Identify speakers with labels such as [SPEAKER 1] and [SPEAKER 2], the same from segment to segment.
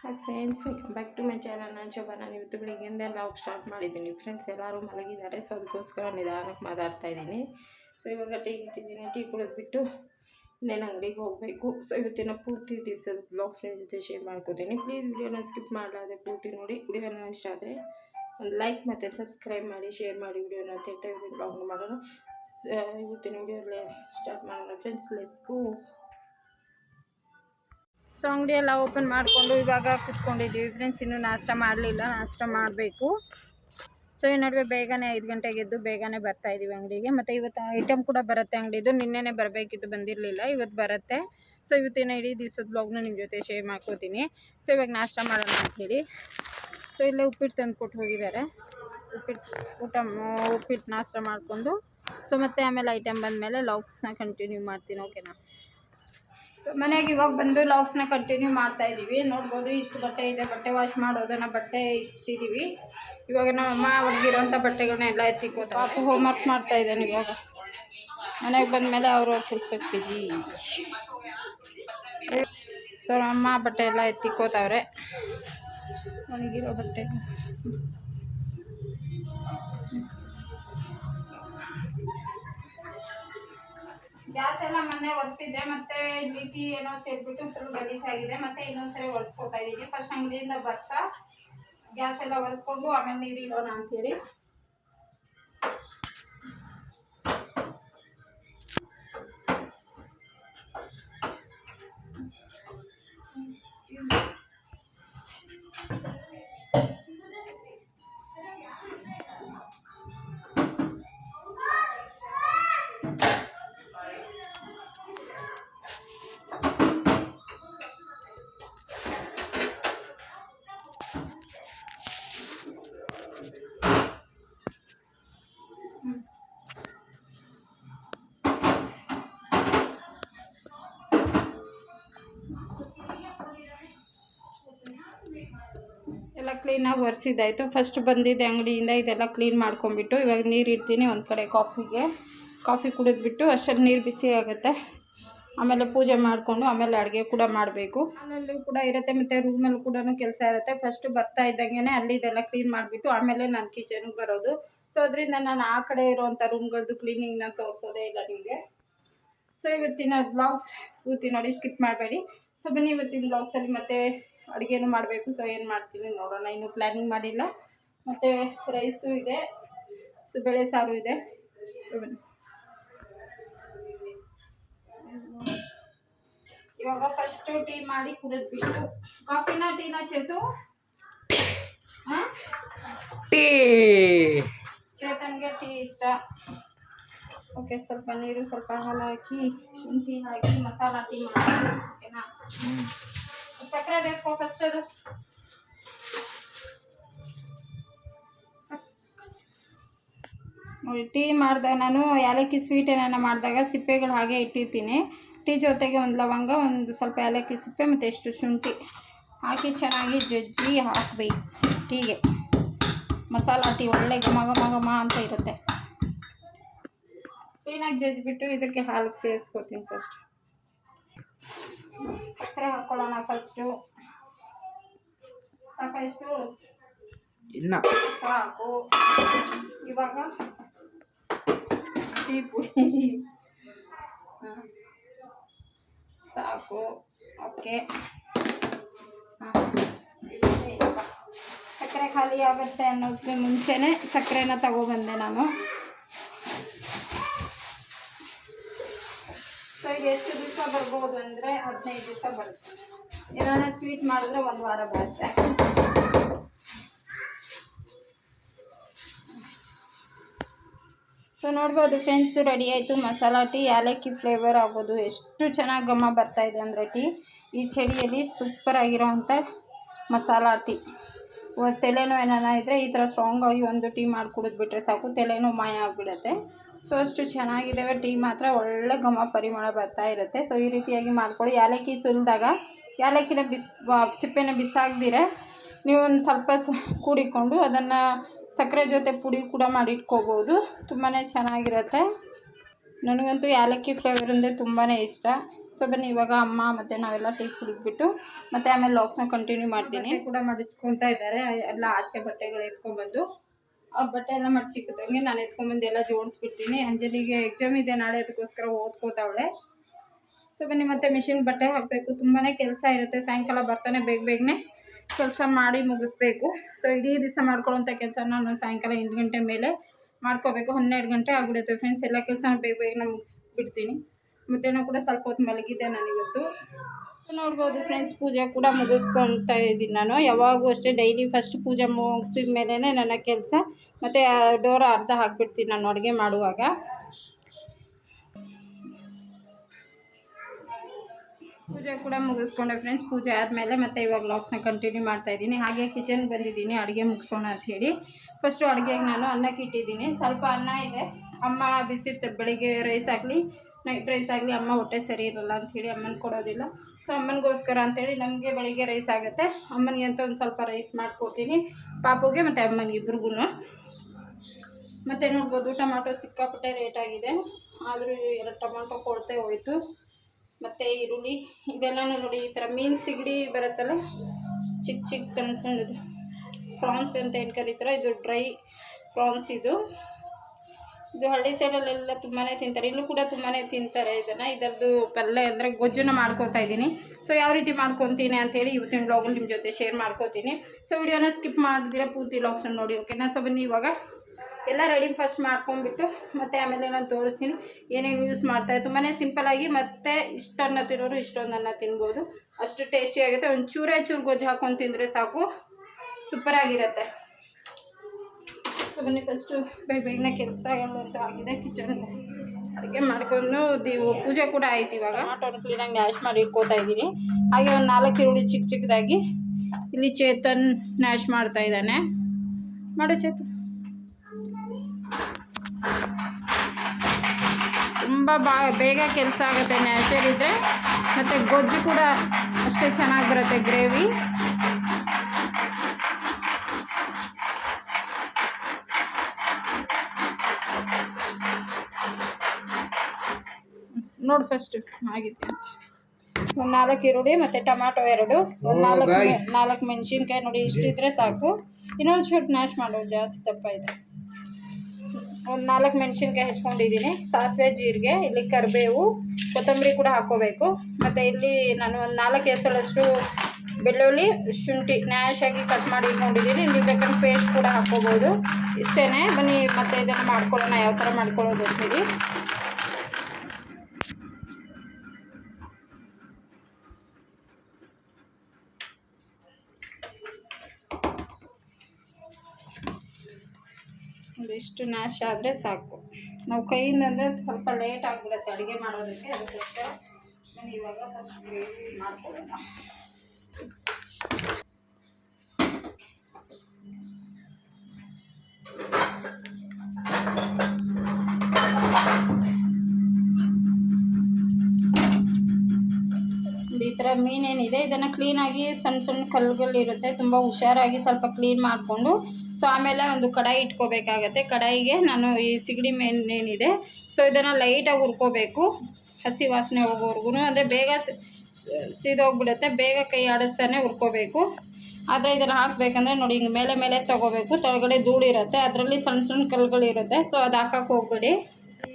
[SPEAKER 1] Hi friends welcome back to my channel ನಾನು ಶೋಭಾ. ನಾನು ಇವತ್ತು ಬೆಳಿಗ್ಗೆಯಿಂದ ಲಾಗ್ ಸ್ಟಾರ್ಟ್ ಮಾಡಿದ್ದೀನಿ. ಫ್ರೆಂಡ್ಸ್ ಎಲ್ಲರೂ ಮಲಗಿದ್ದಾರೆ ಸೊ ಅದಕ್ಕೋಸ್ಕರ ನಿಧಾನಕ್ಕೆ ಮಾತಾಡ್ತಾ ಇದ್ದೀನಿ. ಸೊ ಇವಾಗ ಟೀ ಇಟ್ಟಿದ್ದೀನಿ ಟೀ ಕುಡಿದ್ಬಿಟ್ಟು ಇನ್ನೇನು ಅಂಗಡಿಗೆ ಹೋಗಬೇಕು. ಸೊ ಇವತ್ತಿನ ಪೂರ್ತಿ ದಿವಸದ ಬ್ಲಾಗ್ಸ್ ನಿಮ್ಮ ಜೊತೆ ಶೇರ್ ಮಾಡ್ಕೋತೀನಿ. ಪ್ಲೀಸ್ ವಿಡಿಯೋನ ಸ್ಕಿಪ್ ಮಾಡಲಾದೆ ಪೂರ್ತಿ ನೋಡಿ. ವಿಡಿಯೋನ ಇಷ್ಟ ಆದರೆ ಒಂದು ಲೈಕ್ ಮತ್ತು ಸಬ್ಸ್ಕ್ರೈಬ್ ಮಾಡಿ ಶೇರ್ ಮಾಡಿ ವಿಡಿಯೋನ ಅಂತ ಹೇಳ್ತಾ ಬ್ಲಾಗ್ನ ಮಾಡೋಣ. ಇವತ್ತಿನ ವಿಡಿಯೋಲ್ಲೇ ಸ್ಟಾರ್ಟ್ ಮಾಡೋಣ ಫ್ರೆಂಡ್ಸ್ ಲೆಸ್ಗೂ ಸೊ ಅಂಗಡಿ ಎಲ್ಲ ಓಪನ್ ಮಾಡಿಕೊಂಡು ಇವಾಗ ಕುತ್ಕೊಂಡಿದ್ದೀವಿ. ಫ್ರೆಂಡ್ಸ್ ಇನ್ನೂ ನಾಷ್ಟ ಮಾಡಲಿಲ್ಲ. ನಾಷ್ಟ ಮಾಡಬೇಕು. ಸೊ ಈ ನಡುವೆ ಬೇಗನೆ ಐದು ಗಂಟೆಗೆ ಎದ್ದು ಬೇಗನೆ ಬರ್ತಾ ಇದ್ದೀವಿ ಅಂಗಡಿಗೆ. ಮತ್ತು ಇವತ್ತು ಐಟಮ್ ಕೂಡ ಬರುತ್ತೆ ಅಂಗಡಿದು. ನಿನ್ನೆನೇ ಬರಬೇಕಿತ್ತು, ಬಂದಿರಲಿಲ್ಲ. ಇವತ್ತು ಬರುತ್ತೆ. ಸೊ ಇವತ್ತಿನ ಇಡೀ ದಿವಸದ ಬ್ಲಾಗ್ನ ನಿಮ್ಮ ಜೊತೆ ಶೇರ್ ಮಾಡ್ಕೋತೀನಿ. ಸೊ ಇವಾಗ ನಾಷ್ಟ ಮಾಡೋಣ ಅಂಥೇಳಿ ಸೊ ಇಲ್ಲೇ ಉಪ್ಪಿಟ್ಟು ತಂದು ಕೊಟ್ಟು ಹೋಗಿದ್ದಾರೆ. ಉಪ್ಪಿಟ್ಟು, ಊಟ ಉಪ್ಪಿಟ್ಟು ನಾಷ್ಟ ಮಾಡಿಕೊಂಡು. ಸೊ ಮತ್ತೆ ಆಮೇಲೆ ಐಟಮ್ ಬಂದಮೇಲೆ ಲಾಗ್ಸ್ನ ಕಂಟಿನ್ಯೂ ಮಾಡ್ತೀನಿ ಓಕೆನಾ ಸೊ ಮನೆಗೆ ಇವಾಗ ಬಂದು ಲಾಗ್ಸ್ನ ಕಂಟಿನ್ಯೂ ಮಾಡ್ತಾ ಇದ್ದೀವಿ. ನೋಡ್ಬೋದು ಇಷ್ಟು ಬಟ್ಟೆ ಇದೆ, ಬಟ್ಟೆ ವಾಶ್ ಮಾಡೋದನ್ನು ಬಟ್ಟೆ ಇಟ್ಟಿದ್ದೀವಿ. ಇವಾಗ ನಮ್ಮ ಅಮ್ಮ ಒಣಗಿರೋಂಥ ಬಟ್ಟೆಗಳನ್ನ ಎಲ್ಲ ಎತ್ತಿಕೋತಾರೆ ಪಾಪ ಹೋಮ್ವರ್ಕ್ ಮಾಡ್ತಾ ಇದ್ದಾನೆ ಇವಾಗ. ಮನೆಗೆ ಬಂದಮೇಲೆ ಅವರು ಕೆಲ್ಸಕ್ಕೆ ಬಿಜಿ ಸೊ ನಮ್ಮ ಬಟ್ಟೆ ಎಲ್ಲ ಎತ್ತಿಕೋತಾವ್ರೆ ಒಣಗಿರೋ ಬಟ್ಟೆ. ಗ್ಯಾಸ್ ಎಲ್ಲ ಮೊನ್ನೆ ಒರೆಸಿದ್ದೆ, ಮತ್ತೆ ಬಿ ಪಿ ಏನೋ ಸೇರ್ಬಿಟ್ಟು ಫುಲ್ ಗಲೀಜಾಗಿದೆ ಮತ್ತೆ ಇನ್ನೊಂದ್ಸರಿ ಒರೆಸ್ಕೊತಾ ಇದ್ದೀನಿ ಫಸ್ಟ್ ಅಂಗಡಿಯಿಂದ ಬರ್ತಾ, ಗ್ಯಾಸ್ ಎಲ್ಲ ಒರೆಸ್ಕೊಂಡು ಆಮೇಲೆ ನೀರು ಇಡೋಣ ಅಂತೇಳಿ. ಕ್ಲೀನಾಗಿ ಒರೆಸಿದ್ದಾಯಿತು. ಫಸ್ಟ್ ಬಂದಿದ್ದ ಅಂಗಡಿಯಿಂದ ಇದೆಲ್ಲ ಕ್ಲೀನ್ ಮಾಡ್ಕೊಂಬಿಟ್ಟು ಇವಾಗ ನೀರು ಇಡ್ತೀನಿ ಒಂದು ಕಡೆ ಕಾಫಿಗೆ ಕಾಫಿ ಕುಡಿದ್ಬಿಟ್ಟು ಅಷ್ಟರಲ್ಲಿ ನೀರು ಬಿಸಿ ಆಗುತ್ತೆ. ಆಮೇಲೆ ಪೂಜೆ ಮಾಡಿಕೊಂಡು ಆಮೇಲೆ ಅಡುಗೆ ಕೂಡ ಮಾಡಬೇಕು. ಅಲ್ಲಲ್ಲೂ ಕೂಡ ಇರುತ್ತೆ, ಮತ್ತು ರೂಮಲ್ಲಿ ಕೂಡ ಕೆಲಸ ಇರುತ್ತೆ. ಫಸ್ಟ್ ಬರ್ತಾ ಇದ್ದಂಗೆ ಅಲ್ಲಿದೆಲ್ಲ ಕ್ಲೀನ್ ಮಾಡಿಬಿಟ್ಟು ಆಮೇಲೆ ನಾನು ಕಿಚನ್ಗೆ ಬರೋದು. ಸೊ ಅದರಿಂದ ನಾನು ಆ ಕಡೆ ಇರೋವಂಥ ರೂಮ್ಗಳದ್ದು ಕ್ಲೀನಿಂಗ್ನ ತೋರಿಸೋದೇ ಇಲ್ಲ ನಿಮಗೆ. ಸೊ ಇವತ್ತಿನ ಬ್ಲಾಗ್ಸ್ ಇವತ್ತಿನ ನೋಡಿ ಸ್ಕಿಪ್ ಮಾಡಬೇಡಿ. ಸೊ ಬನ್ನಿ ಇವತ್ತಿನ ಬ್ಲಾಗ್ಸಲ್ಲಿ ಮತ್ತೆ ಅಡುಗೆನೂ ಮಾಡಬೇಕು. ಸೊ ಏನು ಮಾಡ್ತೀನಿ ನೋಡೋಣ. ಇನ್ನೂ ಪ್ಲ್ಯಾನಿಂಗ್ ಮಾಡಿಲ್ಲ. ಮತ್ತು ರೈಸು ಇದೆ. ಸೊ ಬೇಳೆ ಸಾರು ಇದೆ. ಸೊ ಬನ್ನಿ. ಇವಾಗ ಫಸ್ಟು ಟೀ ಮಾಡಿ ಕುಡಿದ್ಬಿಟ್ಟು ಕಾಫಿನ ಟೀನ ಚೇತು? ಹಾಂ?
[SPEAKER 2] ಟೀ
[SPEAKER 1] ಚೇತನ್ಗೆ ಟೀ ಇಷ್ಟ. ಓಕೆ ಸ್ವಲ್ಪ ನೀರು ಸ್ವಲ್ಪ ಹಾಲು ಹಾಕಿ ಶುಂಠಿ ಹಾಕಿ ಮಸಾಲ ಟೀ ಮಾಡಿ ಓಕೆನಾ? ಸಕ್ಕರೆ ಬೇಕು ಫಸ್ಟ್ ಅದು. ಟೀ ಮಾಡಿದಾಗ ನಾನು ಏಲಕ್ಕಿ ಸ್ವೀಟ್ ಏನೇನೋ ಮಾಡಿದಾಗ ಸಿಪ್ಪೆಗಳು ಹಾಗೆ ಇಟ್ಟಿರ್ತೀನಿ. ಟೀ ಜೊತೆಗೆ ಒಂದು ಲವಂಗ, ಒಂದು ಸ್ವಲ್ಪ ಏಲಕ್ಕಿ ಸಿಪ್ಪೆ ಮತ್ತು ಎಷ್ಟು ಶುಂಠಿ. ಹಾಕಿ ಚೆನ್ನಾಗಿ ಜಜ್ಜಿ ಹಾಕಬೇಕು ಟೀಗೆ. ಮಸಾಲ ಟೀ ಒಳ್ಳೆ ಘಮ ಘಮ ಘಮ ಅಂತ ಇರುತ್ತೆ. ಕ್ಲೀನಾಗಿ ಜಜ್ಜಿಬಿಟ್ಟು ಇದಕ್ಕೆ ಹಾಲು ಸೇರಿಸ್ಕೊತೀನಿ ಫಸ್ಟ್ ಸಕ್ಕರೆ ಹಾಕ್ಕೊಳ್ಳೋಣ ಫಸ್ಟು ಸಾಕಷ್ಟು
[SPEAKER 2] ಇನ್ನ.
[SPEAKER 1] ಸಾಕು ಇವಾಗ ಟೀ ಪುಡಿ. ಸಾಕು. ಓಕೆ. ಸಕ್ಕರೆ ಖಾಲಿ ಆಗುತ್ತೆ ಅನ್ನೋದಕ್ಕೆ ಮುಂಚೆನೇ ಸಕ್ಕರೆನ ತಗೊಬಂದೆ ನಾನು. ಸೊ ಇದು ಎಷ್ಟು ದಿವಸ ಬರ್ಬೋದು ಅಂದರೆ ಹದಿನೈದು ದಿವಸ ಬರುತ್ತೆ. ಏನಾರ ಸ್ವೀಟ್ ಮಾಡಿದ್ರೆ ಒಂದು ವಾರ ಬರುತ್ತೆ. ಸೊ ನೋಡ್ಬೋದು ಫ್ರೆಂಡ್ಸ್ ರೆಡಿ ಆಯಿತು. ಮಸಾಲ ಟೀ ಏಲಕ್ಕಿ ಫ್ಲೇವರ್ ಆಗೋದು. ಎಷ್ಟು ಚೆನ್ನಾಗಿ ಘಮ ಬರ್ತಾ ಇದೆ ಅಂದರೆ ಟೀ. ಈ ಚಳಿಯಲ್ಲಿ ಸೂಪರ್ ಆಗಿರೋವಂಥ ಮಸಾಲ ಟೀ. ತಲೆನೋವು ಏನಾರ ಇದ್ದರೆ ಈ ಥರ ಸ್ಟ್ರಾಂಗಾಗಿ ಒಂದು ಟೀ ಮಾಡಿ ಕುಡಿದ್ಬಿಟ್ರೆ ಸಾಕು. ತಲೆನೋವು ಮಾಯ ಆಗಿಬಿಡುತ್ತೆ. ಸೊ, ಅಷ್ಟು ಚೆನ್ನಾಗಿದ್ದಾವೆ. ಟೀ ಮಾತ್ರ ಒಳ್ಳೆ ಘಮ ಪರಿಮಳ ಬರ್ತಾ ಇರುತ್ತೆ. ಸೊ, ಈ ರೀತಿಯಾಗಿ ಮಾಡ್ಕೊಳ್ಳಿ. ಏಲಕ್ಕಿ ಸುಲಿದಾಗ ಏಲಕ್ಕಿನ ಬಿಸ್ ಸಿಪ್ಪೆನ ಬಿಸಾಕ್ದಿರೆ ನೀವು ಒಂದು ಸ್ವಲ್ಪ ಸ, ಕೂಡಿಕೊಂಡು ಅದನ್ನು ಸಕ್ಕರೆ ಜೊತೆ ಪುಡಿ ಕೂಡ ಮಾಡಿಟ್ಕೋಬೋದು. ತುಂಬಾ ಚೆನ್ನಾಗಿರುತ್ತೆ. ನನಗಂತೂ ಏಲಕ್ಕಿ ಫ್ಲೇವರ್ ಅಂದರೆ ತುಂಬಾ ಇಷ್ಟ. ಸೊ, ಬನ್ನಿ, ಇವಾಗ ಅಮ್ಮ ಮತ್ತು ನಾವೆಲ್ಲ ಟೀ ಕುಡಿದ್ಬಿಟ್ಟು ಮತ್ತು ಆಮೇಲೆ ಲಾಕ್ಸ್ನ ಕಂಟಿನ್ಯೂ ಮಾಡ್ತೀನಿ. ಕೂಡ ಮಾಡಿಸ್ಕೊತಾ ಇದ್ದಾರೆ. ಎಲ್ಲ ಆಚೆ ಬಟ್ಟೆಗಳು ಎತ್ಕೊಂಡ್ಬಂದು. ಬಟ್ಟೆ ಎಲ್ಲ ಮಡ್ಚಿಕ್ಕದಂಗೆ ನಾನು ಎತ್ಕೊಂಡ್ಬಂದು ಎಲ್ಲ ಜೋಡಿಸ್ಬಿಡ್ತೀನಿ. ಅಂಜಲಿಗೆ ಎಕ್ಸಾಮ್ ಇದೆ, ನಾಳೆ ಅದಕ್ಕೋಸ್ಕರ ಓದ್ಕೋತಾವಳೆ. ಸೊ ಬನ್ನಿ, ಮತ್ತೆ ಮಿಷಿನ್ ಬಟ್ಟೆ ಹಾಕಬೇಕು. ತುಂಬಾ ಕೆಲಸ ಇರುತ್ತೆ. ಸಾಯಂಕಾಲ ಬರ್ತಾನೆ ಬೇಗ ಬೇಗನೆ ಕೆಲಸ ಮಾಡಿ ಮುಗಿಸ್ಬೇಕು. ಸೊ ಇಡೀ ದಿವಸ ಮಾಡ್ಕೊಳ್ಳೋಂಥ ಕೆಲಸ ನಾನು ಸಾಯಂಕಾಲ ಎಂಟು ಗಂಟೆ ಮೇಲೆ ಮಾಡ್ಕೋಬೇಕು. ಹನ್ನೆರಡು ಗಂಟೆ ಆಗ್ಬಿಡುತ್ತೆ ಫ್ರೆಂಡ್ಸ್ ಎಲ್ಲ ಕೆಲಸ ಬೇಗ ಬೇಗನೆ ಮುಗಿಸ್ಬಿಡ್ತೀನಿ. ಮತ್ತೆ ನಾವು ಕೂಡ ಸ್ವಲ್ಪ ಹೊತ್ತು ಮಲಗಿದ್ದೆ ನಾನು ಇವತ್ತು. ನೋಡ್ಬೋದು ಫ್ರೆಂಡ್ಸ್ ಪೂಜೆ ಕೂಡ ಮುಗಿಸ್ಕೊಳ್ತಾ ಇದ್ದೀನಿ ನಾನು. ಯಾವಾಗೂ ಅಷ್ಟೇ ಡೈಲಿ ಫಸ್ಟ್ ಪೂಜೆ ಮುಗಿಸಿದ ಮೇಲೇ ನನ್ನ ಕೆಲಸ ಮತ್ತು ಡೋರ ಅರ್ಧ ಹಾಕ್ಬಿಡ್ತೀನಿ ನಾನು ಅಡುಗೆ ಮಾಡುವಾಗ. ಪೂಜೆ ಕೂಡ ಮುಗಿಸ್ಕೊಂಡೆ ಫ್ರೆಂಡ್ಸ್ ಪೂಜೆ ಆದಮೇಲೆ ಮತ್ತೆ ಇವಾಗ ಲಾಗ್ಸ್ನ ಕಂಟಿನ್ಯೂ ಮಾಡ್ತಾ ಇದ್ದೀನಿ. ಹಾಗೆ ಕಿಚನ್ ಬಂದಿದ್ದೀನಿ, ಅಡುಗೆ ಮುಗಿಸೋಣ ಅಂತ ಹೇಳಿ. ಫಸ್ಟು ಅಡುಗೆಗೆ ನಾನು ಅನ್ನಕ್ಕೆ ಇಟ್ಟಿದ್ದೀನಿ. ಸ್ವಲ್ಪ ಅನ್ನ ಇದೆ. ಅಮ್ಮ ಬಿಸಿ ಬೆಳಿಗ್ಗೆ ರೈಸ್ ಆಗಲಿ ನೈಟ್ ರೈಸ್ ಆಗಲಿ ಅಮ್ಮ ಹೊಟ್ಟೆ ಸರಿ ಇರಲ್ಲ ಅಂಥೇಳಿ ಅಮ್ಮನ ಕೊಡೋದಿಲ್ಲ. ಸೊ ಅಮ್ಮನಿಗೋಸ್ಕರ ಅಂತೇಳಿ ನಮಗೆ ಬೆಳಿಗ್ಗೆ ರೈಸ್ ಆಗುತ್ತೆ. ಅಮ್ಮನಿಗೆ ಅಂತ ಒಂದು ಸ್ವಲ್ಪ ರೈಸ್ ಮಾಡಿಕೊಡ್ತೀನಿ. ಪಾಪುಗೆ ಮತ್ತು ಅಮ್ಮನಿಗೆ ಇಬ್ರಿಗೂ ಮತ್ತು ನೋಡ್ಬೋದು, ಟೊಮಾಟೊ ಸಿಕ್ಕಾಪಟ್ಟೆ ರೇಟ್ ಆಗಿದೆ. ಆದರೂ ಎರಡು ಟೊಮಾಟೊ ಕೊಡ್ತೇ ಹೋಯಿತು. ಮತ್ತು ಈರುಳ್ಳಿ, ಇದೆಲ್ಲನೂ ನೋಡಿ, ಈ ಥರ ಮೀನು ಸಿಗಡಿ ಬರುತ್ತಲ್ಲ, ಚಿಕ್ಕ ಚಿಕ್ಕ ಸಣ್ಣ ಸಣ್ಣದು ಪ್ರಾನ್ಸ್ ಅಂತ ಏನು ಕರೀತಾರೆ, ಇದು ಡ್ರೈ ಪ್ರಾನ್ಸ್ ಇದು. ಇದು ಹಳ್ಳಿ ಸೈಡಲ್ಲೆಲ್ಲ ತುಂಬಾ ತಿಂತಾರೆ. ಇಲ್ಲೂ ಕೂಡ ತುಂಬಾ ತಿಂತಾರೆ ಇದನ್ನು ಇದರದ್ದು ಪಲ್ಯ ಅಂದರೆ ಗೊಜ್ಜನ್ನು ಮಾಡ್ಕೊತಾ ಇದ್ದೀನಿ. ಸೊ ಯಾವ ರೀತಿ ಮಾಡ್ಕೊತೀನಿ ಅಂತೇಳಿ ಇವತ್ತಿನ ಬ್ಲಾಗಲ್ಲಿ ನಿಮ್ಮ ಜೊತೆ ಶೇರ್ ಮಾಡ್ಕೋತೀನಿ. ಸೊ ವಿಡಿಯೋನ ಸ್ಕಿಪ್ ಮಾಡಿದಿರ ಪೂರ್ತಿ ಲಾಗ್ಸನ್ನು ನೋಡಿ ಓಕೆನಾ ಸೊ ಬನ್ನಿ ಇವಾಗ. ಎಲ್ಲ ರೆಡಿ ಫಸ್ಟ್ ಮಾಡ್ಕೊಂಡ್ಬಿಟ್ಟು ಮತ್ತು ಆಮೇಲೆ ನಾನು ತೋರಿಸ್ತೀನಿ. ಏನೇನು ಯೂಸ್ ಮಾಡ್ತಾರೆ ತುಂಬಾ ಸಿಂಪಲಾಗಿ ಮತ್ತು ಇಷ್ಟನ್ನ ತಿನ್ನೋರು ಇಷ್ಟೊಂದನ್ನು ತಿನ್ಬೋದು. ಅಷ್ಟು ಟೇಸ್ಟಿಯಾಗುತ್ತೆ ಒಂದು ಚೂರೇ ಚೂರು ಗೊಜ್ಜು ಹಾಕೊಂಡು ತಿಂದರೆ ಸಾಕು. ಸೂಪರಾಗಿರುತ್ತೆ ಸೊ ಬನ್ನಿ ಫಸ್ಟು ಬೇಗ ಬೇಗನೆ ಕೆಲಸ ಎಲ್ಲ ಆಗಿದೆ ಕಿಚನ್ ಅಡುಗೆ ಮಾಡ್ಕೊಂಡು ದೀವು ಪೂಜೆ ಕೂಡ ಆಯ್ತು ಇವಾಗ. ಟೊಮೆಟೊ ಕ್ಲೀನಾಗಿ ನ್ಯಾಶ್ ಮಾಡಿ ಇಟ್ಕೋತಾ ಇದ್ದೀನಿ. ಹಾಗೆ ಒಂದು ನಾಲ್ಕು ಈರುಳ್ಳಿ ಚಿಕ್ಕ ಚಿಕ್ಕದಾಗಿ ಇಲ್ಲಿ ಚೇತನ್ ನ್ಯಾಶ್ ಮಾಡ್ತಾ ಇದ್ದಾನೆ. ಮಾಡು ಚೇತನ್. ತುಂಬ ಬಾ ಬೇಗ ಕೆಲಸ ಆಗುತ್ತೆ ನ್ಯಾಚರ್ ಇದ್ದರೆ ಮತ್ತು ಗೊಜ್ಜು ಕೂಡ ಅಷ್ಟೇ ಚೆನ್ನಾಗಿ ಬರುತ್ತೆ ಗ್ರೇವಿ. ನೋಡಿ ಫಸ್ಟ್ ಆಗಿದೆ ಒಂದು ನಾಲ್ಕು ಈರುಳ್ಳಿ ಮತ್ತು ಟೊಮ್ಯಾಟೊ ಎರಡು. ಒಂದು ನಾಲ್ಕು ನಾಲ್ಕು ಮೆಣಸಿನ್ಕಾಯಿ ನೋಡಿ ಇಷ್ಟಿದ್ರೆ ಸಾಕು. ಇನ್ನೊಂದು ಶೂಟ್ ನ್ಯಾಶ್ ಮಾಡೋದು ಜಾಸ್ತಿ ದಪ್ಪ ಇದೆ ಒಂದು ನಾಲ್ಕು ಮೆಣಸಿನ್ಕಾಯಿ ಹೆಚ್ಕೊಂಡಿದ್ದೀನಿ ಸಾಸಿವೆ, ಜೀರಿಗೆ, ಇಲ್ಲಿ ಕರಿಬೇವು, ಕೊತ್ತಂಬರಿ ಕೂಡ ಹಾಕ್ಕೋಬೇಕು ಮತ್ತು ಇಲ್ಲಿ ನಾನು ಒಂದು ನಾಲ್ಕು ಎಸಳಷ್ಟು ಬೆಳ್ಳುಳ್ಳಿ, ಶುಂಠಿ ನ್ಯಾಶಾಗಿ ಕಟ್ ಮಾಡಿ ಇಟ್ಕೊಂಡಿದ್ದೀನಿ ನೀವು ಬೇಕಾದ್ರೆ ಪೇಸ್ಟ್ ಕೂಡ ಹಾಕ್ಕೋಬೋದು ಇಷ್ಟೇ ಬನ್ನಿ, ಮತ್ತೆ ಇದನ್ನು ಮಾಡ್ಕೊಳ್ಳೋಣ. ಯಾವ ಥರ ಮಾಡ್ಕೊಳ್ಳೋದು ಅಂತೇಳಿ ಇಷ್ಟು ನಾಶ ಆದರೆ ಸಾಕು. ನಾವು ಕೈಯಿಂದ ಅಂದರೆ ಸ್ವಲ್ಪ ಲೇಟ್ ಆಗಿಬಿಡುತ್ತೆ ಅಡುಗೆ ಮಾಡೋದಕ್ಕೆ ಅದಕ್ಕೋಸ್ಕರ ನಾನು ಇವಾಗ ಫಸ್ಟ್ ಗ್ರೇವಿ ಮಾಡ್ಕೊಳ್ಳೋಣ ಈ ಥರ ಮೀನೇನಿದೆ, ಇದನ್ನು ಕ್ಲೀನಾಗಿ ಸಣ್ಣ ಸಣ್ಣ ಕಲ್ಲುಗಳಿರುತ್ತೆ, ತುಂಬ ಹುಷಾರಾಗಿ ಸ್ವಲ್ಪ ಕ್ಲೀನ್ ಮಾಡಿಕೊಂಡು ಸೊ ಆಮೇಲೆ ಒಂದು ಕಡಾಯಿ ಇಟ್ಕೋಬೇಕಾಗತ್ತೆ. ಕಡಾಯಿಗೆ ನಾನು ಈ ಸಿಗಡಿ ಏನಿದೆ ಸೊ ಇದನ್ನು ಲೈಟಾಗಿ ಹುರ್ಕೋಬೇಕು. ಹಸಿ ವಾಸನೆ ಹೋಗೋವರೆಗೂ ಅಂದರೆ ಬೇಗ ಸಿದೋಗ್ಬಿಡುತ್ತೆ. ಬೇಗ ಕೈ ಆಡಿಸ್ತಾನೆ ಹುರ್ಕೋಬೇಕು. ಆದರೆ ಇದನ್ನು ಹಾಕಬೇಕಂದ್ರೆ ನೋಡಿ, ಹಿಂಗೆ ಮೇಲೆ ಮೇಲೆ ತೊಗೋಬೇಕು. ತೊಳಗಡೆ ಧೂಳಿರುತ್ತೆ ಅದರಲ್ಲಿ ಸಣ್ಣ ಸಣ್ಣ ಕಲ್ಲುಗಳಿರುತ್ತೆ ಸೊ ಅದು ಹಾಕಕ್ಕೆ ಹೋಗ್ಬೇಡಿ.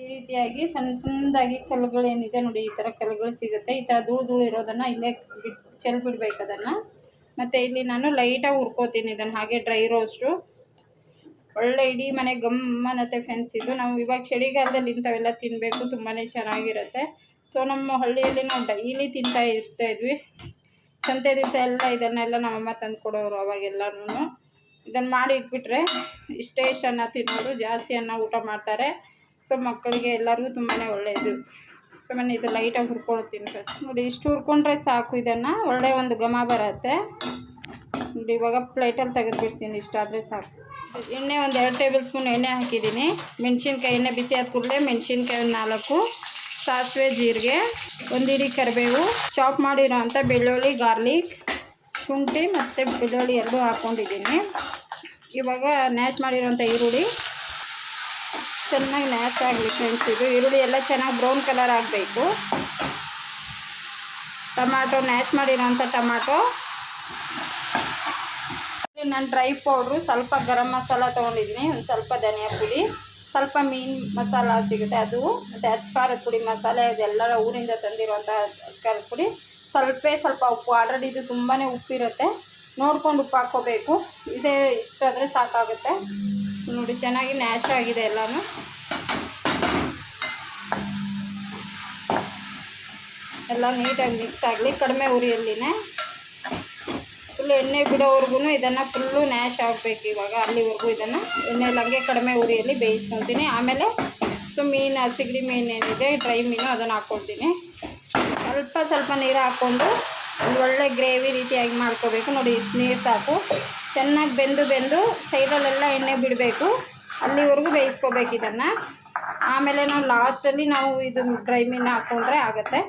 [SPEAKER 1] ಈ ರೀತಿಯಾಗಿ ಸಣ್ಣ ಸಣ್ಣದಾಗಿ ಕಲ್ಲುಗಳೇನಿದೆ ನೋಡಿ, ಈ ಥರ ಕಲ್ಲುಗಳು ಸಿಗುತ್ತೆ. ಈ ಥರ ಧೂಳು ಧೂಳು ಇರೋದನ್ನು ಇಲ್ಲೇ ಬಿಟ್ಟು ಚೆಲ್ ಬಿಡ್ಬೇಕು ಅದನ್ನು. ಮತ್ತು ಇಲ್ಲಿ ನಾನು ಲೈಟಾಗಿ ಹುರ್ಕೋತೀನಿ ಇದನ್ನು, ಹಾಗೆ ಡ್ರೈ ರೋಸ್ಟು ಒಳ್ಳೆ ಇಡೀ ಮನೆ ಗಮ್ಮನತ್ತೆ ಫ್ರೆಂಡ್ಸ್ ಇದು. ನಾವು ಇವಾಗ ಚಳಿಗಾಲದಲ್ಲಿ ಇಂಥವೆಲ್ಲ ತಿನ್ನಬೇಕು ತುಂಬಾ ಚೆನ್ನಾಗಿರುತ್ತೆ. ಸೊ ನಮ್ಮ ಹಳ್ಳಿಯಲ್ಲಿ ನಾವು ಡೈಲಿ ತಿಂತಾ ಇರ್ತಾ ಇದ್ವಿ. ಸಂತೆ ದಿವಸ ಎಲ್ಲ ಇದನ್ನೆಲ್ಲ ನಮ್ಮಮ್ಮ ತಂದು ಕೊಡೋರು ಅವಾಗೆಲ್ಲನೂ ಇದನ್ನು ಮಾಡಿ ಇಟ್ಬಿಟ್ರೆ ಇಷ್ಟೇ ಇಷ್ಟು ಅನ್ನ ತಿನ್ನೋರು ಜಾಸ್ತಿ ಅನ್ನ ಊಟ ಮಾಡ್ತಾರೆ. ಸೊ ಮಕ್ಕಳಿಗೆ ಎಲ್ಲರಿಗೂ ತುಂಬಾ ಒಳ್ಳೆಯದು ಸೊ ನಾನು ಇದು ಲೈಟಾಗಿ ಹುರ್ಕೊಳ್ತೀನಿ ಫಸ್ಟ್ ನೋಡಿ, ಇಷ್ಟು ಹುರ್ಕೊಂಡ್ರೆ ಸಾಕು ಇದನ್ನು. ಒಳ್ಳೆಯ ಒಂದು ಘಮ ಬರುತ್ತೆ. ನೋಡಿ, ಇವಾಗ ಪ್ಲೇಟಲ್ಲಿ ತೆಗೆದುಬಿಡ್ತೀನಿ ಇಷ್ಟಾದರೆ ಸಾಕು. ಎಣ್ಣೆ ಒಂದು ಎರಡು ಟೇಬಲ್ ಸ್ಪೂನ್ ಎಣ್ಣೆ ಹಾಕಿದ್ದೀನಿ. ಮೆಣಸಿನ್ಕಾಯಿ ಎಣ್ಣೆ ಬಿಸಿ ಆದ ಕೂಡಲೇ ಮೆಣಸಿನ್ಕಾಯಿ ನಾಲ್ಕು. ಸಾಸಿವೆ, ಜೀರಿಗೆ, ಒಂದು ಇಡೀ ಕರಿಬೇವು. ಚಾಪ್ ಮಾಡಿರೋ ಅಂಥ ಬೆಳ್ಳುಳ್ಳಿ ಗಾರ್ಲಿಕ್ ಶುಂಠಿ ಮತ್ತು ಬೆಳ್ಳುಳ್ಳಿ ಎರಡೂ ಹಾಕ್ಕೊಂಡಿದ್ದೀನಿ ಇವಾಗ ನ್ಯಾಚ್ ಮಾಡಿರೋಂಥ ಈರುಳ್ಳಿ. ಚೆನ್ನಾಗಿ ನ್ಯಾಚ್ ಆಗಲಿ ಫ್ರೆಂಡ್ಸ್ ಇದು ಈರುಳ್ಳಿ ಎಲ್ಲ ಚೆನ್ನಾಗಿ ಬ್ರೌನ್ ಕಲರ್ ಆಗಬೇಕು. ಟೊಮ್ಯಾಟೊ ನ್ಯಾಚ್ ಮಾಡಿರೋಂಥ ಟೊಮ್ಯಾಟೊ. ನಾನು ಡ್ರೈ ಪೌಡ್ರು ಸ್ವಲ್ಪ ಗರಂ ಮಸಾಲ ತೊಗೊಂಡಿದ್ದೀನಿ, ಒಂದು ಸ್ವಲ್ಪ ಧನಿಯಾ ಪುಡಿ, ಸ್ವಲ್ಪ ಮೀನು ಮಸಾಲ ಸಿಗುತ್ತೆ ಅದು, ಮತ್ತು ಅಚ್ಕಾರದ ಪುಡಿ ಮಸಾಲೆ ಅದೆಲ್ಲ ಊರಿಂದ ತಂದಿರುವಂಥ ಅಚ್ಕಾರದ ಪುಡಿ. ಸ್ವಲ್ಪ ಸ್ವಲ್ಪ ಉಪ್ಪು, ಆಲ್ರೆಡಿ ಇದು ತುಂಬಾ ಉಪ್ಪಿರುತ್ತೆ. ನೋಡ್ಕೊಂಡು ಉಪ್ಪು ಹಾಕ್ಕೋಬೇಕು. ಇದೇ ಇಷ್ಟಾದರೆ ಸಾಕಾಗುತ್ತೆ. ನೋಡಿ, ಚೆನ್ನಾಗಿ ನ್ಯಾಶ್ ಆಗಿದೆ ಎಲ್ಲನೂ. ಎಲ್ಲ ನೀಟಾಗಿ ಮಿಕ್ಸ್ ಆಗಲಿ, ಕಡಿಮೆ ಉರಿಯಲ್ಲಿನೇ. ಫುಲ್ ಎಣ್ಣೆ ಬಿಡೋವರೆಗೂ ಇದನ್ನು ಫುಲ್ಲು ನ್ಯಾಶ್ ಆಗಬೇಕು ಇವಾಗ, ಅಲ್ಲಿವರೆಗೂ ಇದನ್ನು. ಎಣ್ಣೆಲ್ಲಂಗೆ ಕಡಿಮೆ ಉರಿಯಲ್ಲಿ ಬೇಯಿಸ್ಕೊತೀನಿ ಆಮೇಲೆ ಸೊ, ಮೀನು ಸಿಗಡಿ ಮೀನು ಏನಿದೆ, ಡ್ರೈ ಮೀನು ಅದನ್ನು ಹಾಕ್ಕೊಳ್ತೀನಿ. ಸ್ವಲ್ಪ ಸ್ವಲ್ಪ ನೀರು ಹಾಕ್ಕೊಂಡು, ಒಂದು ಒಳ್ಳೆ ಗ್ರೇವಿ ರೀತಿಯಾಗಿ ಮಾಡ್ಕೋಬೇಕು. ನೋಡಿ, ಇಷ್ಟು ನೀರು ಸಾಕು. ಚೆನ್ನಾಗಿ ಬೆಂದು ಬೆಂದು ಸೈಡಲ್ಲೆಲ್ಲ ಎಣ್ಣೆ ಬಿಡಬೇಕು. ಅಲ್ಲಿವರೆಗೂ ಬೇಯಿಸ್ಕೋಬೇಕು ಇದನ್ನು. ಆಮೇಲೆ ನಾವು ಲಾಸ್ಟಲ್ಲಿ ನಾವು ಇದು ಡ್ರೈ ಮೀನು ಹಾಕ್ಕೊಂಡ್ರೆ ಆಗುತ್ತೆ.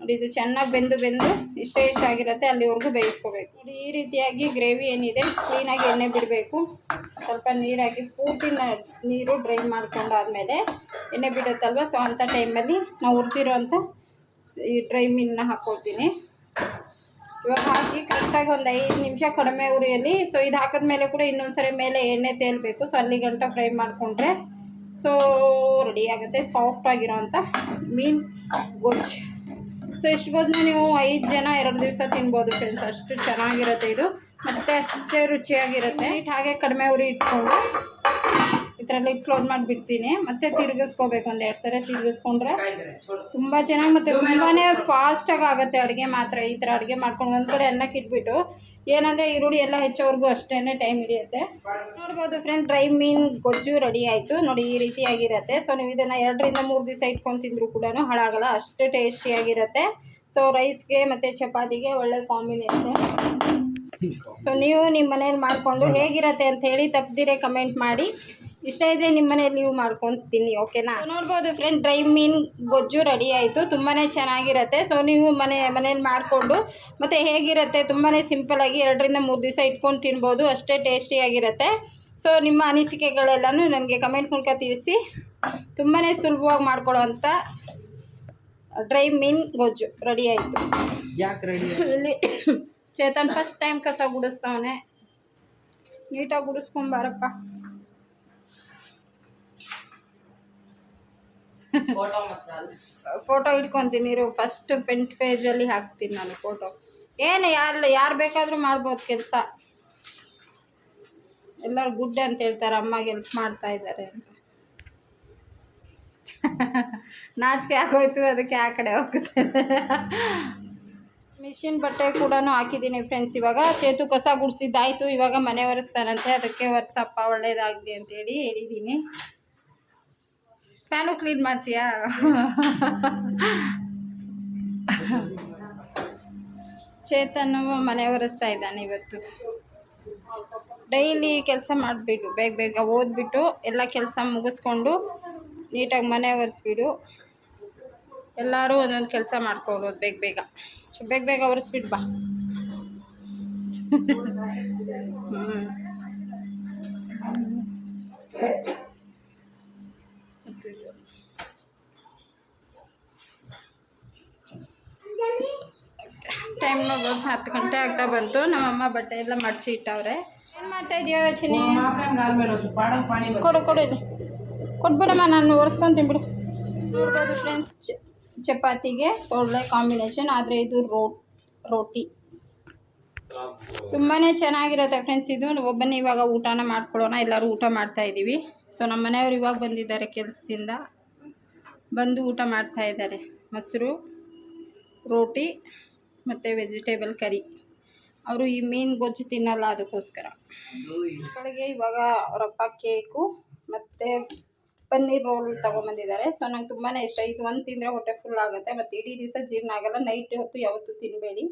[SPEAKER 1] ನೋಡಿ ಇದು ಚೆನ್ನಾಗಿ ಬೆಂದು ಬೆಂದು ಇಷ್ಟೇ ಇಷ್ಟ ಆಗಿರುತ್ತೆ, ಅಲ್ಲಿವರೆಗೂ ಬೇಯಿಸ್ಕೋಬೇಕು. ನೋಡಿ ಈ ರೀತಿಯಾಗಿ ಗ್ರೇವಿ ಏನಿದೆ ಕ್ಲೀನಾಗಿ ಎಣ್ಣೆ ಬಿಡಬೇಕು. ಸ್ವಲ್ಪ ನೀರಾಗಿ ಪೂರ್ತಿ ನೀರು ಡ್ರೈ ಮಾಡ್ಕೊಂಡಾದ್ಮೇಲೆ ಎಣ್ಣೆ ಬಿಡುತ್ತಲ್ವ? ಸೊ ಅಂಥ ಟೈಮಲ್ಲಿ ನಾವು ಹುರಿದಿರೋಂಥ ಈ ಡ್ರೈ ಮೀನನ್ನ ಹಾಕ್ಕೊಳ್ತೀನಿ ಇವಾಗ ಹಾಕಿ ಕರೆಕ್ಟಾಗಿ ಒಂದು ಐದು ನಿಮಿಷ ಕಡಿಮೆ ಉರಿಯಲ್ಲಿ ಸೊ ಇದು ಹಾಕಿದ್ಮೇಲೆ ಕೂಡ ಇನ್ನೊಂದ್ಸರಿ ಮೇಲೆ ಎಣ್ಣೆ ತೇಲ್ಬೇಕು. ಸೊ ಅಲ್ಲಿ ಗಂಟ ಫ್ರೈ ಮಾಡಿಕೊಂಡ್ರೆ ಸೊ ರೆಡಿ ಆಗುತ್ತೆ. ಸಾಫ್ಟ್ ಆಗಿರೋಂಥ ಮೀನ್ ಗೊಜ್ಜು. ಸೊ ಇಷ್ಟು ಗೊಜ್ಜನ್ನ ನೀವು ಐದು ಜನ ಎರಡು ದಿವಸ ತಿನ್ಬೋದು ಫ್ರೆಂಡ್ಸ್ ಅಷ್ಟು ಚೆನ್ನಾಗಿರುತ್ತೆ ಇದು. ಮತ್ತು ಅಷ್ಟೇ ರುಚಿಯಾಗಿರುತ್ತೆ. ಹಾಗೆ ಕಡಿಮೆ ಉರಿ ಇಟ್ಕೊಂಡು ಇದರಲ್ಲಿ ಕ್ಲೋಸ್ ಮಾಡಿಬಿಡ್ತೀನಿ. ಮತ್ತೆ ತಿರುಗಿಸ್ಕೋಬೇಕು ಒಂದು ಎರಡು ಸರಿ ತಿರುಗಿಸ್ಕೊಂಡ್ರೆ ತುಂಬಾ ಚೆನ್ನಾಗಿ ಮತ್ತೆ ತುಂಬಾನೇ ಫಾಸ್ಟ್ ಫಾಸ್ಟಾಗಿ ಆಗುತ್ತೆ ಅಡುಗೆ ಮಾತ್ರ ಈ ಥರ ಅಡುಗೆ ಮಾಡ್ಕೊಂಡು ಒಂದು ಕಡೆ ಅನ್ನಕ್ಕೆ ಇಟ್ಬಿಟ್ಟು. ಏನಂದ್ರೆ ಈರುಳ್ಳಿ ಎಲ್ಲ ಹೆಚ್ಚೋವರೆಗೂ ಅಷ್ಟೇನೆ ಟೈಮ್ ಹಿಡಿಯುತ್ತೆ. ನೋಡ್ಬೋದು ಫ್ರೆಂಡ್ ಡ್ರೈ ಮೀನ್ ಗೊಜ್ಜು ರೆಡಿ ಆಯಿತು. ನೋಡಿ ಈ ರೀತಿಯಾಗಿರುತ್ತೆ. ಸೊ ನೀವು ಇದನ್ನ ಎರಡರಿಂದ ಮೂರು ದಿವಸ ಇಟ್ಕೊಂಡು ತಿಂದ್ರು ಕೂಡ ಹಾಳಾಗಲ್ಲ. ಅಷ್ಟು ಟೇಸ್ಟಿಯಾಗಿರುತ್ತೆ ಸೊ ರೈಸ್ಗೆ ಮತ್ತೆ ಚಪಾತಿಗೆ ಒಳ್ಳೆ ಕಾಂಬಿನೇಷನ್ ಸೊ ನೀವು ನಿಮ್ಮ ಮನೇಲಿ ಮಾಡಿಕೊಂಡು ಹೇಗಿರತ್ತೆ ಅಂತ ಹೇಳಿ ತಪ್ಪದಿರೇ ಕಮೆಂಟ್ ಮಾಡಿ. ಇಷ್ಟ ಇದ್ದರೆ ನಿಮ್ಮ ಮನೆಯಲ್ಲಿ ನೀವು ಮಾಡ್ಕೊಂಡು ತಿನ್ನಿ ಓಕೆನಾ ನೋಡ್ಬೋದು ಫ್ರೆಂಡ್ ಡ್ರೈ ಮೀನ್ ಗೊಜ್ಜು ರೆಡಿ ಆಯಿತು ತುಂಬಾ ಚೆನ್ನಾಗಿರುತ್ತೆ. ಸೊ ನೀವು ಮನೆ ಮನೇಲಿ ಮಾಡಿಕೊಂಡು ಮತ್ತು ಹೇಗಿರುತ್ತೆ ತುಂಬಾ ಸಿಂಪಲಾಗಿ ಎರಡರಿಂದ ಮೂರು ದಿವಸ ಇಟ್ಕೊಂಡು ತಿನ್ಬೋದು ಅಷ್ಟೇ ಟೇಸ್ಟಿಯಾಗಿರುತ್ತೆ ಸೊ ನಿಮ್ಮ ಅನಿಸಿಕೆಗಳೆಲ್ಲನೂ ನನಗೆ ಕಮೆಂಟ್ ಮೂಲಕ ತಿಳಿಸಿ. ತುಂಬಾ ಸುಲಭವಾಗಿ ಮಾಡ್ಕೊಳ್ಳೋವಂಥ ಡ್ರೈ ಮೀನ್ ಗೊಜ್ಜು ರೆಡಿ ಆಯಿತು.
[SPEAKER 2] ಯಾಕೆ ರೆಡಿ
[SPEAKER 1] ಇಲ್ಲಿ ಚೇತನ್ ಫಸ್ಟ್ ಟೈಮ್ ಕಸ ಗುಡಿಸ್ತಾವನೆ ನೀಟಾಗಿ ಗುಡಿಸ್ಕೊಂಬಾರಪ್ಪ
[SPEAKER 2] ಫೋಟೋ
[SPEAKER 1] ಇಟ್ಕೊತೀನಿ ಇರು. ಫಸ್ಟ್ ಫ್ರಂಟ್ ಪೇಜಲ್ಲಿ ಹಾಕ್ತೀನಿ ನಾನು ಫೋಟೋ ಏನು ಯಾರು ಯಾರು ಬೇಕಾದರೂ ಮಾಡ್ಬೋದು ಕೆಲಸ. ಎಲ್ಲರೂ ಗುಡ್ ಅಂತ ಹೇಳ್ತಾರೆ ಅಮ್ಮಗೆ ಹೆಲ್ಪ್ ಮಾಡ್ತಾ ಇದ್ದಾರೆ ಅಂತ. ನಾಚಿಕೆ ಆಗೋಯ್ತು ಅದಕ್ಕೆ ಆ ಕಡೆ ಹೋಗುತ್ತೆ ಮಿಷಿನ್ ಬಟ್ಟೆ ಕೂಡ ಹಾಕಿದ್ದೀನಿ ಫ್ರೆಂಡ್ಸ್ ಇವಾಗ ಚೇತು ಕಸ ಗುಡಿಸಿದ್ದಾಯ್ತು ಇವಾಗ ಮನೆ ಒರೆಸ್ತಾನಂತೆ ಅದಕ್ಕೆ ಒರೆಸಪ್ಪ ಒಳ್ಳೇದಾಗಲಿ ಅಂತೇಳಿ ಹೇಳಿದ್ದೀನಿ. ಫ್ಯಾನು ಕ್ಲೀನ್ ಮಾಡ್ತೀಯಾ ಚೇತನು ಮನೆ ಒರೆಸ್ತಾ ಇದ್ದಾನೆ ಇವತ್ತು. ಡೈಲಿ ಕೆಲಸ ಮಾಡಿಬಿಡು ಬೇಗ ಬೇಗ ಓದ್ಬಿಟ್ಟು ಎಲ್ಲ ಕೆಲಸ ಮುಗಿಸ್ಕೊಂಡು ನೀಟಾಗಿ ಮನೆ ಒರೆಸ್ಬಿಡು. ಎಲ್ಲರೂ ಒಂದೊಂದು ಕೆಲಸ ಮಾಡ್ಕೊಬೋದು ಬೇಗ ಬೇಗ. ಸೊ ಬೇಗ ಬೇಗ ಒರೆಸ್ಬಿಟ್ಟು ಬಾ. ಹ್ಞೂ ಟೈಮ್ ನೋಡ್ಬೋದು ಹತ್ತು ಗಂಟೆ ಆಗ್ತಾ ಬಂತು. ನಮ್ಮಮ್ಮ ಬಟ್ಟೆ ಎಲ್ಲ ಮಡಚಿ ಇಟ್ಟವ್ರೆ. ಏನು ಮಾಡ್ತಾ ಇದೀಯ ಯೋಚನೆ? ಕೊಡು ಕೊಡು ಕೊಟ್ಬಿಡಮ್ಮ ನಾನು ಒರೆಸ್ಕೊಂತೀನಿ ಬಿಡು ನೋಡ್ಬೋದು ಫ್ರೆಂಡ್ಸ್ ಚಪಾತಿಗೆ ಒಳ್ಳೆ ಕಾಂಬಿನೇಷನ್ ಆದರೆ ಇದು ರೋ ರೋಟಿ. ತುಂಬಾ ಚೆನ್ನಾಗಿರುತ್ತೆ ಫ್ರೆಂಡ್ಸ್ ಇದು. ಒಬ್ಬನೇ ಇವಾಗ ಊಟನ ಮಾಡ್ಕೊಳ್ಳೋಣ. ಎಲ್ಲರೂ ಊಟ ಮಾಡ್ತಾ ಇದ್ದೀವಿ. ಸೊ ನಮ್ಮ ಮನೆಯವರು ಇವಾಗ ಬಂದಿದ್ದಾರೆ ಕೆಲಸದಿಂದ. ಬಂದು ಊಟ ಮಾಡ್ತಾ ಇದ್ದಾರೆ. ಮೊಸರು ರೋಟಿ. ಮತ್ತು ವೆಜಿಟೇಬಲ್ ಕರಿ ಅವರು ಈ ಮೀನು ಗೊಜ್ಜು ತಿನ್ನಲ್ಲ ಅದಕ್ಕೋಸ್ಕರ. ಮಕ್ಕಳಿಗೆ ಇವಾಗ ಅವರಪ್ಪ ಕೇಕು ಮತ್ತು ಪನ್ನೀರ್ ರೋಲ್ ತೊಗೊಂಬಂದಿದ್ದಾರೆ. ಸೊ ನಂಗೆ ತುಂಬಾ ಇಷ್ಟ. ಇದು ಒಂದು ತಿಂದರೆ ಹೊಟ್ಟೆ ಫುಲ್ ಆಗುತ್ತೆ. ಮತ್ತು ಇಡೀ ದಿವಸ ಜೀರ್ಣ ಆಗಲ್ಲ. ನೈಟ್ ಹೊತ್ತು ಯಾವತ್ತೂ ತಿನ್ನಬೇಡಿ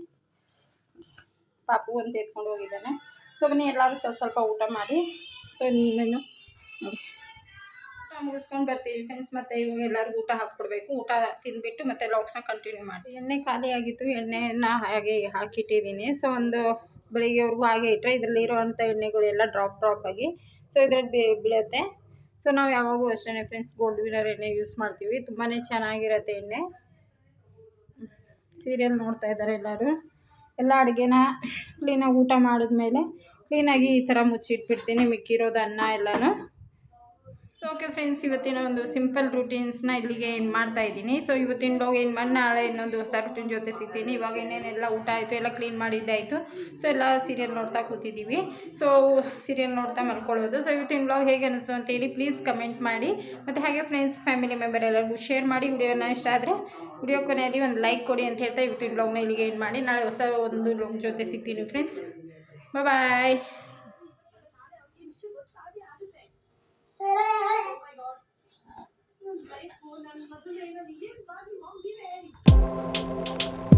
[SPEAKER 1] ಪಾಪು ಅಂತ ಎತ್ಕೊಂಡು ಹೋಗಿದ್ದಾನೆ. ಸೊ ಬನ್ನಿ ಎಲ್ಲರೂ ಸ್ವಲ್ಪ ಸ್ವಲ್ಪ ಊಟ ಮಾಡಿ. ಸೊ ಇನ್ನೇನು ನೋಡಿ. ಮುಗಿಸ್ಕೊಂಡು ಬರ್ತೀವಿ ಫ್ರೆಂಡ್ಸ್ ಮತ್ತು ಇವಾಗ ಎಲ್ಲರಿಗೂ ಊಟ ಹಾಕ್ಕೊಡ್ಬೇಕು. ಊಟ ತಿಂದ್ಬಿಟ್ಟು ಮತ್ತೆ ಲಾಕ್ಸ್ನ ಕಂಟಿನ್ಯೂ ಮಾಡಿ ಎಣ್ಣೆ ಖಾಲಿ ಆಗಿತ್ತು. ಎಣ್ಣೆನ ಹಾಗೆ ಹಾಕಿಟ್ಟಿದ್ದೀನಿ. ಸೊ ಒಂದು ಬೆಳಿಗ್ಗೆವರೆಗೂ ಹಾಗೆ ಇಟ್ಟರೆ ಇದರಲ್ಲಿ ಇರೋವಂಥ ಎಣ್ಣೆಗಳು ಎಲ್ಲ ಡ್ರಾಪ್ ಡ್ರಾಪ್ ಆಗಿ ಸೊ ಇದ್ರಲ್ಲಿ ಬೀಳುತ್ತೆ. ಸೊ ನಾವು ಯಾವಾಗೂ ಅಷ್ಟೇ ಫ್ರೆಂಡ್ಸ್ ಗೋಲ್ಡ್ ವಿನರ್ ಎಣ್ಣೆ ಯೂಸ್ ಮಾಡ್ತೀವಿ. ತುಂಬಾ ಚೆನ್ನಾಗಿರುತ್ತೆ ಎಣ್ಣೆ. ಸೀರಿಯಲ್ ನೋಡ್ತಾ ಇದ್ದಾರೆ ಎಲ್ಲರೂ. ಎಲ್ಲ ಅಡುಗೆನ ಕ್ಲೀನಾಗಿ ಊಟ ಮಾಡಿದ್ಮೇಲೆ ಕ್ಲೀನಾಗಿ ಈ ಥರ ಮುಚ್ಚಿಟ್ಬಿಡ್ತೀನಿ. ಮಿಕ್ಕಿರೋದು ಅನ್ನ ಎಲ್ಲನೂ. ಸೊ ಓಕೆ ಫ್ರೆಂಡ್ಸ್ ಇವತ್ತಿನ ಒಂದು ಸಿಂಪಲ್ ರೂಟೀನ್ಸ್ನ ಇಲ್ಲಿಗೆ ಎಂಡ್ ಮಾಡ್ತಾ ಇದ್ದೀನಿ. ಸೊ ಇವತ್ತಿನ ಬ್ಲಾಗ್ ಏನು ಮಾಡಿ ನಾಳೆ ಇನ್ನೊಂದು ಹೊಸ ರೂಟೀನ್ ಜೊತೆ ಸಿಗ್ತೀನಿ. ಇವಾಗ ಏನೇನೆಲ್ಲ ಊಟ ಆಯಿತು, ಎಲ್ಲ ಕ್ಲೀನ್ ಮಾಡಿದ್ದಾಯಿತು ಸೊ ಎಲ್ಲ ಸೀರಿಯಲ್ ನೋಡ್ತಾ ಕೂತಿದ್ದೀವಿ. ಸೊ ಸೀರಿಯಲ್ ನೋಡ್ತಾ ಮಲ್ಕೊಳ್ಳೋದು. ಸೊ ಇವತ್ತಿನ ಬ್ಲಾಗ್ ಹೇಗೆ ಅಂತ ಅಂತೇಳಿ ಪ್ಲೀಸ್ ಕಮೆಂಟ್ ಮಾಡಿ. ಮತ್ತು ಹಾಗೆ ಫ್ರೆಂಡ್ಸ್ ಫ್ಯಾಮಿಲಿ ಮೆಂಬರ್ ಎಲ್ಲರಿಗೂ ಶೇರ್ ಮಾಡಿ. ವಿಡಿಯೋನ ಇಷ್ಟ ಆದರೆ ವಿಡಿಯೋ ಕೊನೆಯಲ್ಲಿ ಒಂದು ಲೈಕ್ ಕೊಡಿ ಅಂತ ಹೇಳ್ತಾ ಇವತ್ತಿನ ಬ್ಲಾಗ್ನ ಇಲ್ಲಿಗೆ ಎಂಡ್ ಮಾಡಿ. ನಾಳೆ ಹೊಸ ಒಂದು ಬ್ಲಾಗ್ ಜೊತೆ ಸಿಗ್ತೀನಿ ಫ್ರೆಂಡ್ಸ್ ಬಾಯ್
[SPEAKER 3] My god.